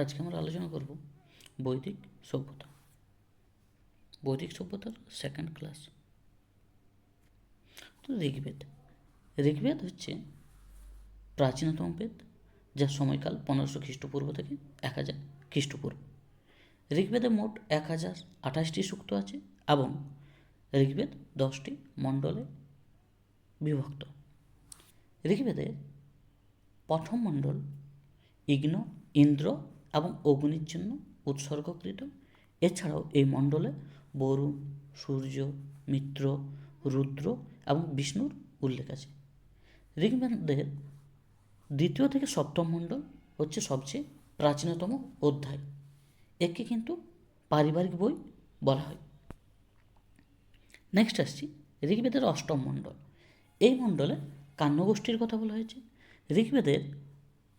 আজকে আমরা আলোচনা করব বৈদিক সভ্যতা। বৈদিক সভ্যতার সেকেন্ড ক্লাস তো ঋগ্বেদ। ঋগ্বেদ হচ্ছে প্রাচীনতম বেদ যার সময়কাল পনেরোশো খ্রিস্টপূর্ব থেকে এক হাজার খ্রিস্টপূর্ব। ঋগ্বেদে মোট এক হাজার আঠাশটি সূক্ত আছে এবং ঋগ্বেদ দশটি মণ্ডলে বিভক্ত। ঋগ্বেদের প্রথম মণ্ডল ইগ্ন, ইন্দ্র এবং অগ্নির জন্য উৎসর্গকৃত এছাড়াও এই মণ্ডলে বরুণ সূর্য, মিত্র, রুদ্র এবং বিষ্ণুর উল্লেখ আছে। ঋগ্বেদের দ্বিতীয় থেকে সপ্তম মণ্ডল হচ্ছে সবচেয়ে প্রাচীনতম অধ্যায়। একে কিন্তু পারিবারিক বই বলা হয়। নেক্সট আসছি ঋগ্বেদের অষ্টম মণ্ডল। এই মণ্ডলে কান্যগোষ্ঠীর কথা বলা হয়েছে। ঋগ্বেদের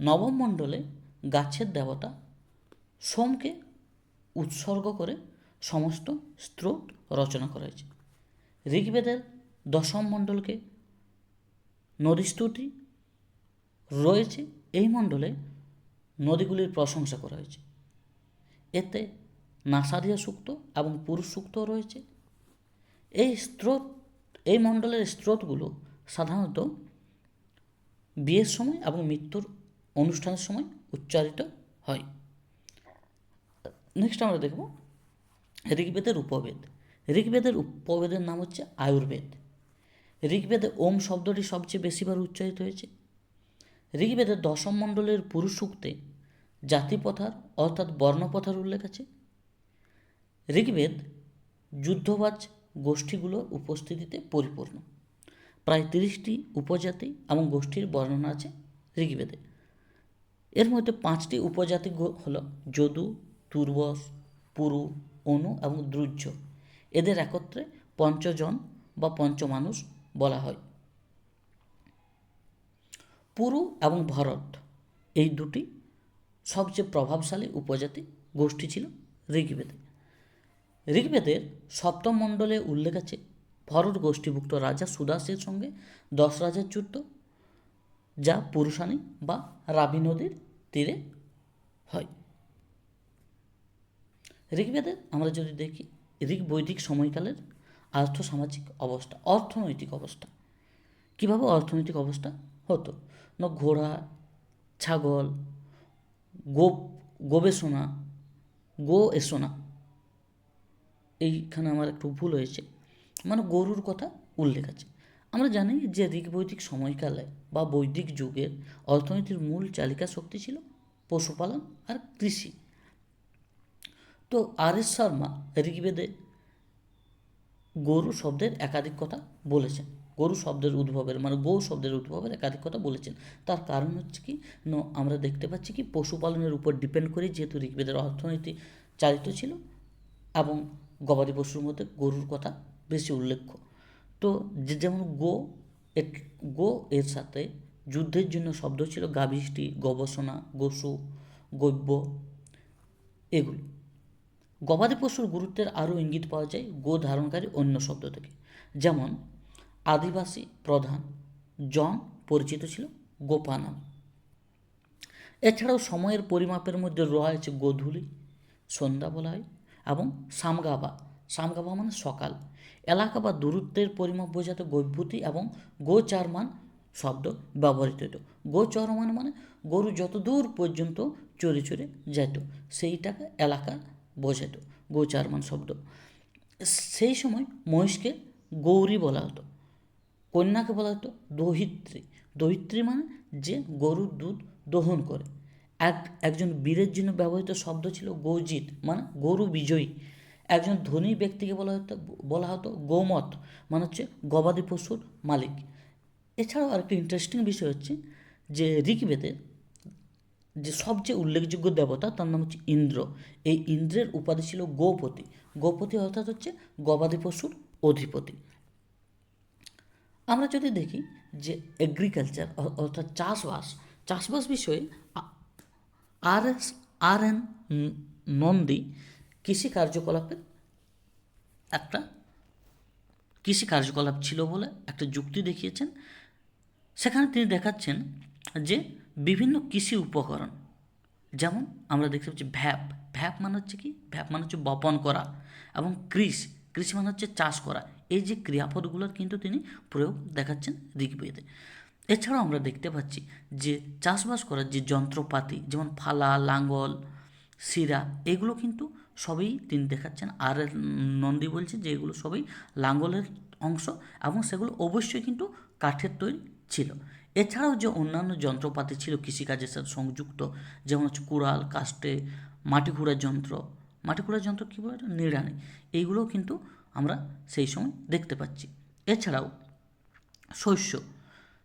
নবম মণ্ডলে গাছের দেবতা সোমকে উৎসর্গ করে সমস্ত স্রোত রচনা করা হয়েছে। ঋগ্বেদের দশম মণ্ডলকে নদীস্তুতি রয়েছে, এই মণ্ডলে নদীগুলির প্রশংসা করা হয়েছে। এতে নাসাদিয়া সূক্ত এবং পুরুষ সূক্তও রয়েছে। এই স্রোত, এই মণ্ডলের স্রোতগুলো সাধারণত বিয়ের সময় এবং মৃত্যুর অনুষ্ঠানের সময় উচ্চারিত হয়। নেক্সট আমরা দেখব ঋগ্বেদের উপবেদ। ঋগ্বেদের উপবেদের নাম হচ্ছে আয়ুর্বেদ। ঋগ্বেদে ওম শব্দটি সবচেয়ে বেশিবার উচ্চারিত হয়েছে। ঋগ্বেদের দশম মণ্ডলের পুরুষ সূক্তে জাতিপথার অর্থাৎ বর্ণপথার উল্লেখ আছে। ঋগ্বেদ যুদ্ধবাজ গোষ্ঠীগুলোর উপস্থিতিতে পরিপূর্ণ। প্রায় তিরিশটি উপজাতি এবং গোষ্ঠীর বর্ণনা আছে ঋগ্বেদে। এর মধ্যে পাঁচটি উপজাতি হলো যদু তুর্বস পুরু, অনু এবং দ্রুজ এদের একত্রে পঞ্চজন বা পঞ্চমানুষ বলা হয়। পুরু এবং ভরত, এই দুটি সবচেয়ে প্রভাবশালী উপজাতি গোষ্ঠী ছিল ঋগ্বেদে। ঋগ্বেদের সপ্তম মণ্ডলে উল্লেখ আছে, ভরত গোষ্ঠীভুক্ত রাজা সুদাসের সঙ্গে দশ রাজার যুদ্ধ, যা পুরুষানী বা রাবি নদীর তীরে হয়। ঋগ্বেদে আমরা যদি দেখি ঋগ বৈদিক সময়কালের আর্থ সামাজিক অবস্থা, অর্থনৈতিক অবস্থা। কীভাবে অর্থনৈতিক অবস্থা? হতো, না ঘোড়া, ছাগল গো গবেষণা গো এসোনা এইখানে আমার একটু ভুল হয়েছে। মানে গরুর কথা উল্লেখ আছে। আমরা জানি যে ঋগ বৈদিক সময়কালে বা বৈদিক যুগের অর্থনীতির মূল চালিকা শক্তি ছিল পশুপালন আর কৃষি। তো আর এস শর্মা ঋগ্বেদে গরু শব্দের একাধিক কথা বলেছেন। গরু শব্দের উদ্ভবের মানে গৌ শব্দের উদ্ভবের একাধিক কথা বলেছেন। তার কারণ হচ্ছে কি? ন, আমরা দেখতে পাচ্ছি কি, পশুপালনের উপর ডিপেন্ড করে যেহেতু ঋগ্বেদের অর্থনীতি চালিত ছিল এবং গবাদি পশুর মধ্যে গরুর কথা বেশি উল্লেখ্য। তো যে যেমন গো এর- গো এর সাথে যুদ্ধের জন্য শব্দ ছিল গাভিষ্টি, গবেষণা, গসু, গব্য, এগুলো। গবাদি পশুর গুরুত্বের আরও ইঙ্গিত পাওয়া যায় গো ধারণকারী অন্য শব্দ থেকে। যেমন, আদিবাসী প্রধান জন পরিচিত ছিল গোপা নাম। এছাড়াও সময়ের পরিমাপের মধ্যে রয়েছে গোধূলি, সন্ধ্যা বলা হয়, এবং সামগাবা। সামগাবা মানে সকাল। এলাকা বা দূরত্বের পরিমাপ বোঝাতে গৈভূতি এবং গোচারমান শব্দ ব্যবহৃত হতো। গোচরমান মানে গরু যত দূর পর্যন্ত চড়ে চড়ে যেত সেইটাকে এলাকা বোঝাতো গোচারমান শব্দ। সেই সময় মহিষকে গৌরী বলা হতো। কন্যাকে বলা হতো দহিত্রী। দহিত্রী মানে যে গরুর দুধ দহন করে। এক, একজন বীরের জন্য ব্যবহৃত শব্দ ছিল গৌজিত মানে গরু বিজয়ী। একজন ধনী ব্যক্তিকে বলা হতো বলা হতো গৌমত মানে হচ্ছে গবাদি পশুর মালিক। এছাড়াও আরেকটি ইন্টারেস্টিং বিষয় হচ্ছে যে ঋগ্বেদের যে সবচেয়ে উল্লেখযোগ্য দেবতা তার নাম হচ্ছে ইন্দ্র। এই ইন্দ্রের উপাধি ছিল গোপতি। গোপতি অর্থাৎ হচ্ছে গবাদি পশুর অধিপতি। আমরা যদি দেখি যে এগ্রিকালচার অর্থাৎ চাষবাস চাষবাস বিষয়ে আর এস আর এন নন্দী কৃষি কার্যকলাপের একটা কৃষি কার্যকলাপ ছিল বলে একটা যুক্তি দেখিয়েছেন। সেখানে তিনি দেখাচ্ছেন যে বিভিন্ন কৃষি উপকরণ। যেমন আমরা দেখতে পাচ্ছি ভ্যাপ। ভ্যাপ মানে হচ্ছে কি? ভ্যাপ মানে হচ্ছে বপন করা এবং কৃষ। কৃষি মানে হচ্ছে চাষ করা। এই যে ক্রিয়াপদগুলোর কিন্তু তিনি প্রয়োগ দেখাচ্ছেন ঋগ্বেদে। এছাড়াও আমরা দেখতে পাচ্ছি যে চাষবাস করার যে যন্ত্রপাতি, যেমন ফালা, লাঙ্গল, শিরা, এগুলো কিন্তু সবই তিনি দেখাচ্ছেন। আর নন্দী বলছে যে এগুলো সবই লাঙ্গলের অংশ এবং সেগুলো অবশ্যই কিন্তু কাঠের তৈরি ছিল। এছাড়াও যে অন্যান্য যন্ত্রপাতি ছিল কৃষিকাজের সাথে সংযুক্ত, যেমন হচ্ছে কুড়াল কাস্টে মাটি খুঁড়ার যন্ত্র। মাটি খুঁড়ার যন্ত্র কী বলে নিড়ানি। এইগুলোও কিন্তু আমরা সেই সময় দেখতে পাচ্ছি। এছাড়াও শস্য।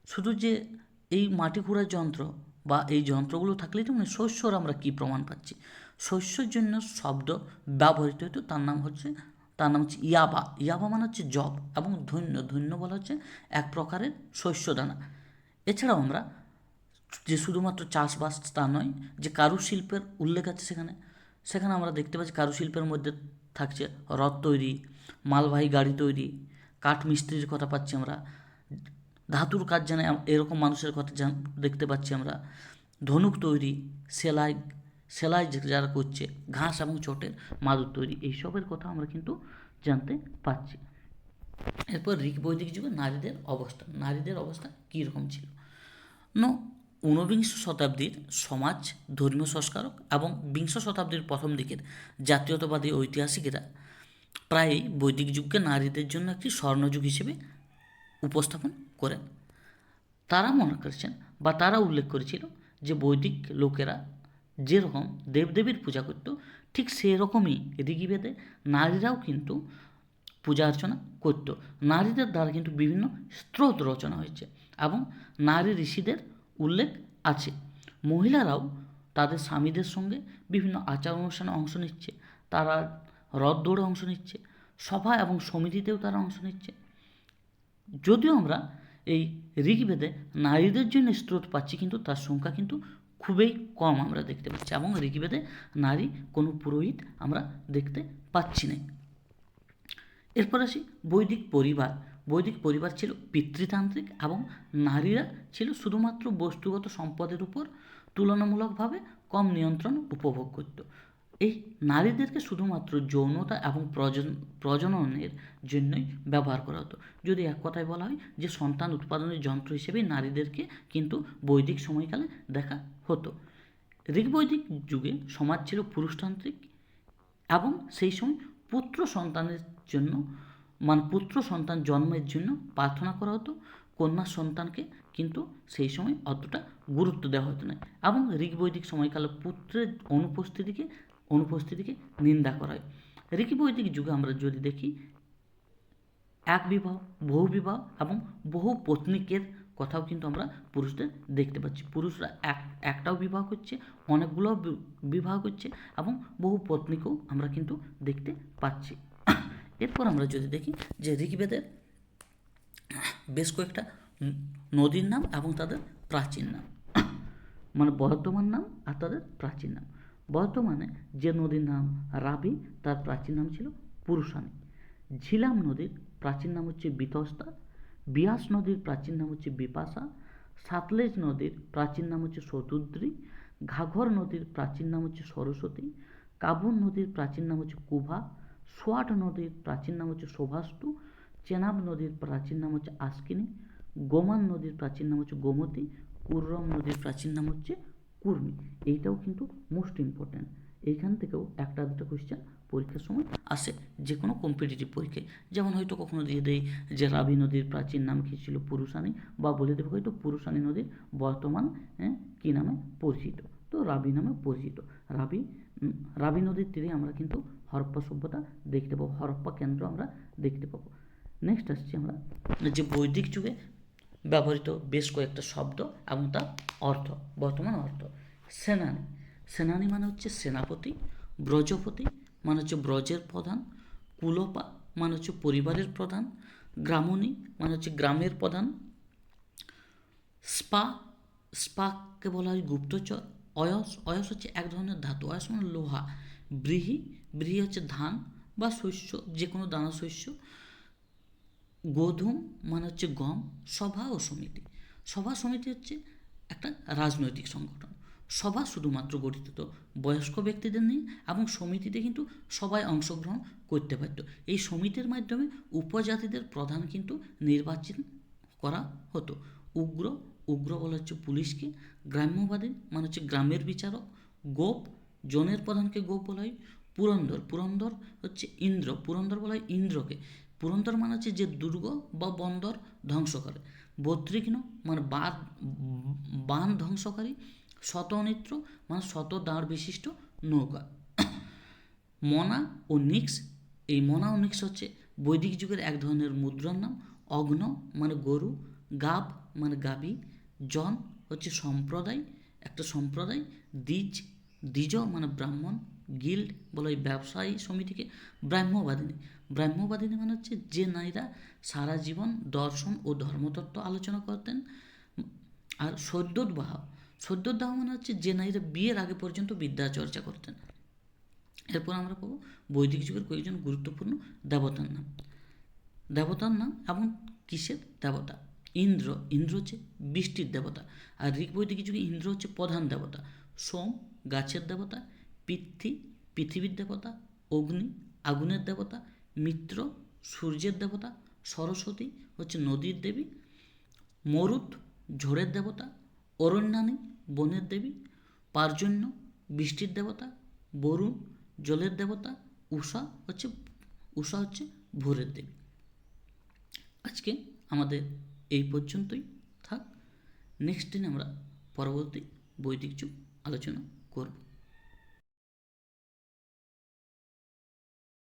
শুধু যে এই মাটি খুঁড়ার যন্ত্র বা এই যন্ত্রগুলো থাকলেই তো মানে শস্যর আমরা কী প্রমাণ পাচ্ছি? শস্যর জন্য শব্দ ব্যবহৃত হতো, তার নাম হচ্ছে, তার নাম হচ্ছে ইয়াবা। ইয়াবা মানে হচ্ছে জব এবং ধন্য। ধন্য বলা হচ্ছে এক প্রকারের শস্য দানা। এছাড়াও আমরা যে শুধুমাত্র চাষবাস তা নয়, যে কারুশিল্পের উল্লেখ আছে সেখানে সেখানে আমরা দেখতে পাচ্ছি কারুশিল্পের মধ্যে থাকছে রথ তৈরি, মালবাহী গাড়ি তৈরি, কাঠ মিস্ত্রির কথা পাচ্ছি আমরা, ধাতুর কাজ জানে এরকম মানুষের কথা জান- দেখতে পাচ্ছি আমরা, ধনুক তৈরি, সেলাই সেলাই যারা করছে, ঘাস এবং চটের মাদুর তৈরি, এইসবের কথা আমরা কিন্তু জানতে পাচ্ছি। এরপর ঋগ বৈদিক যুগে নারীদের অবস্থা নারীদের অবস্থা কীরকম ছিল? ন ঊনবিংশ শতাব্দীর সমাজ, ধর্মীয় সংস্কারক এবং বিংশ শতাব্দীর প্রথম দিকের জাতীয়তাবাদী ঐতিহাসিকেরা প্রায়ই বৈদিক যুগকে নারীদের জন্য একটি স্বর্ণযুগ হিসেবে উপস্থাপন করেন। তারা মনে করছেন বা তারা উল্লেখ করেছিল যে বৈদিক লোকেরা যেরকম দেবদেবীর পূজা করত, ঠিক সেরকমই ঋগ্বেদে নারীরাও কিন্তু পূজা অর্চনা করত। নারীদের দ্বারা কিন্তু বিভিন্ন স্ত্রোত রচনা হয়েছে। এবং নারী ঋষিদের উল্লেখ আছে। মহিলারাও তাদের স্বামীদের সঙ্গে বিভিন্ন আচার অনুষ্ঠানে অংশ নিচ্ছে, তারা রথ দৌড়ে অংশ নিচ্ছে, সভা এবং সমিতিতেও তারা অংশ নিচ্ছে। যদিও আমরা এই ঋগ্বেদে নারীদের জন্য স্রোত পাচ্ছি, কিন্তু তার সংখ্যা কিন্তু খুবই কম আমরা দেখতে পাচ্ছি এবং ঋগ্বেদে নারী কোনো পুরোহিত আমরা দেখতে পাচ্ছি না এরপর আসি বৈদিক পরিবার। বৈদিক পরিবার ছিল পিতৃতান্ত্রিক এবং নারীরা ছিল শুধুমাত্র বস্তুগত সম্পদের উপর তুলনামূলকভাবে কম নিয়ন্ত্রণ উপভোগ করত। এই নারীদেরকে শুধুমাত্র যৌনতা এবং প্রজন, প্রজননের জন্যই ব্যবহার করা হতো। যদি এক কথায় বলা হয় যে সন্তান উৎপাদনের যন্ত্র হিসেবেই নারীদেরকে কিন্তু বৈদিক সময়কালে দেখা হতো। ঋগ্বৈদিক যুগে সমাজ ছিল পুরুষতান্ত্রিক এবং সেই সময় পুত্র সন্তানের জন্য মানে পুত্র সন্তান জন্মের জন্য প্রার্থনা করা হতো, কন্যা সন্তানকে কিন্তু সেই সময় অতটা গুরুত্ব দেওয়া হতো না এবং ঋগ্বৈদিক সময়কালে পুত্রের অনুপস্থিতিকে অনুপস্থিতিকে নিন্দা করা হয়। ঋগ্বৈদিক যুগে আমরা যদি দেখি, এক বিবাহ, বহু বিবাহ এবং বহু পত্নীকের কথাও কিন্তু আমরা পুরুষদের দেখতে পাচ্ছি। পুরুষরা এক, একটাও বিবাহ করছে অনেকগুলো বিবাহ করছে এবং বহু পত্নীকেও আমরা কিন্তু দেখতে পাচ্ছি। এরপর আমরা যদি দেখি যে ঋগ্বেদের বেশ কয়েকটা নদীর নাম এবং তাদের প্রাচীন নাম। মানে বর্তমান নাম আর তাদের প্রাচীন নাম। বর্তমানে যে নদীর নাম রাবি, তার প্রাচীন নাম ছিল পুরুষানী ঝিলাম নদীর প্রাচীন নাম হচ্ছে বিতস্তা, বিয়াস নদীর প্রাচীন নাম হচ্ছে বিপাশা, সাতলেজ নদীর প্রাচীন নাম হচ্ছে শতুদ্রী, ঘাঘর নদীর প্রাচীন নাম হচ্ছে সরস্বতী কাবুন নদীর প্রাচীন নাম হচ্ছে কুভা সোয়াট নদীর প্রাচীন নাম হচ্ছে শোভাষ্টু চেনাব নদীর প্রাচীন নাম হচ্ছে আস্কিনী গোমান নদীর প্রাচীন নাম হচ্ছে গোমতী কুর্রম নদীর প্রাচীন নাম হচ্ছে কুর্মি। এইটাও কিন্তু মোস্ট ইম্পর্ট্যান্ট এইখান থেকেও একটা দুটো কোয়েশ্চেন পরীক্ষার সময় আসে যে কোনো কম্পিটিটিভ পরীক্ষায়। যেমন হয়তো কখনো দিয়ে দেয় যে রাবি নদীর প্রাচীন নাম কী ছিল পুরুষানী বা বলে দেবে হয়তো পুরুষানী নদীর বর্তমান হ্যাঁ, কী নামে পরিচিত। তো রাবি নামে পরিচিত। রাবি রাবি নদীর তীরে আমরা কিন্তু হরপ্পা সভ্যতা দেখতে পাবো, হরপ্পা কেন্দ্র আমরা দেখতে পাবো। নেক্সট আসছি আমরা যে বৈদিক যুগে ব্যবহৃত বেশ কয়েকটা শব্দ এবং তার অর্থ, বর্তমান অর্থ, সেনানি। সেনানি মানে হচ্ছে সেনাপতি, ব্রজপতি মানে হচ্ছে ব্রজের প্রধান, কুলপা মানে হচ্ছে পরিবারের প্রধান, গ্রামণী মানে হচ্ছে গ্রামের প্রধান, স্পা, স্পাকে বলা হয় গুপ্তচর অয়স অয়স হচ্ছে এক ধরনের ধাতু। অয়স মানে লোহা। ব্রিহি ব্রিহি হচ্ছে ধান বা শস্য, যে কোনো দানা শস্য। গোধূম মানে হচ্ছে গম, সভা ও সমিতি। সভা সমিতি হচ্ছে একটা রাজনৈতিক সংগঠন। সভা শুধুমাত্র গঠিত হতো বয়স্ক ব্যক্তিদের নিয়ে এবং সমিতিতে কিন্তু সবাই অংশগ্রহণ করতে পারত। এই সমিতির মাধ্যমে উপজাতিদের প্রধান কিন্তু নির্বাচন করা হতো। উগ্র উগ্র বলা হচ্ছে পুলিশকে। গ্রাম্যবাদী মানে হচ্ছে গ্রামের বিচারক, গোপ, জনের প্রধানকে গোপ বলা হয়। পুরন্দর পুরন্দর হচ্ছে ইন্দ্র, পুরন্দর বলা হয় ইন্দ্রকে। পুরন্দর মানে হচ্ছে যে দুর্গ বা বন্দর ধ্বংস করে। বদ্রিঘ্ন মানে বাদ বান ধ্বংসকারী, শতনিত্র মানে শত দাঁড় বিশিষ্ট নৌকা। মনা ও নিক্স, এই মনা ও নিক্স হচ্ছে বৈদিক যুগের এক ধরনের মুদ্রার নাম। অগ্ন মানে গরু গাব মানে গাবি জন হচ্ছে সম্প্রদায়, একটা সম্প্রদায়, দ্বিজ দ্বিজ মানে ব্রাহ্মণ, গিল্ড বলে ব্যবসায়ী সমিতিকে, ব্রাহ্মবাদিনী। ব্রাহ্মবাদিনী মানে হচ্ছে যে নারীরা সারা জীবন দর্শন ও ধর্মতত্ত্ব আলোচনা করতেন। আর সদ্যোদ্বাহ সদ্যোদ্বাহ মানে হচ্ছে যে নারীরা বিয়ের আগে পর্যন্ত বিদ্যা চর্চা করতেন। এরপর আমরা পাবো বৈদিক যুগের কয়েকজন গুরুত্বপূর্ণ দেবতার নাম। দেবতার নাম এবং কিসের দেবতা? ইন্দ্র ইন্দ্র হচ্ছে বৃষ্টির দেবতা। আর ঋগ বৈদিক যুগে ইন্দ্র হচ্ছে প্রধান দেবতা। সোম গাছের দেবতা পৃথ্বী পৃথিবীর দেবতা, অগ্নি আগুনের দেবতা, মিত্র সূর্যের দেবতা, সরস্বতী হচ্ছে নদীর দেবী মরুত ঝড়ের দেবতা অরণ্যানী বনের দেবী, পার্জন্য বৃষ্টির দেবতা, বরুণ জলের দেবতা উষা হচ্ছে উষা হচ্ছে ভোরের দেবী। আজকে আমাদের এই পর্যন্তই থাক। নেক্সট দিন আমরা পরবর্তী বৈদিক যুগ আলোচনা করব।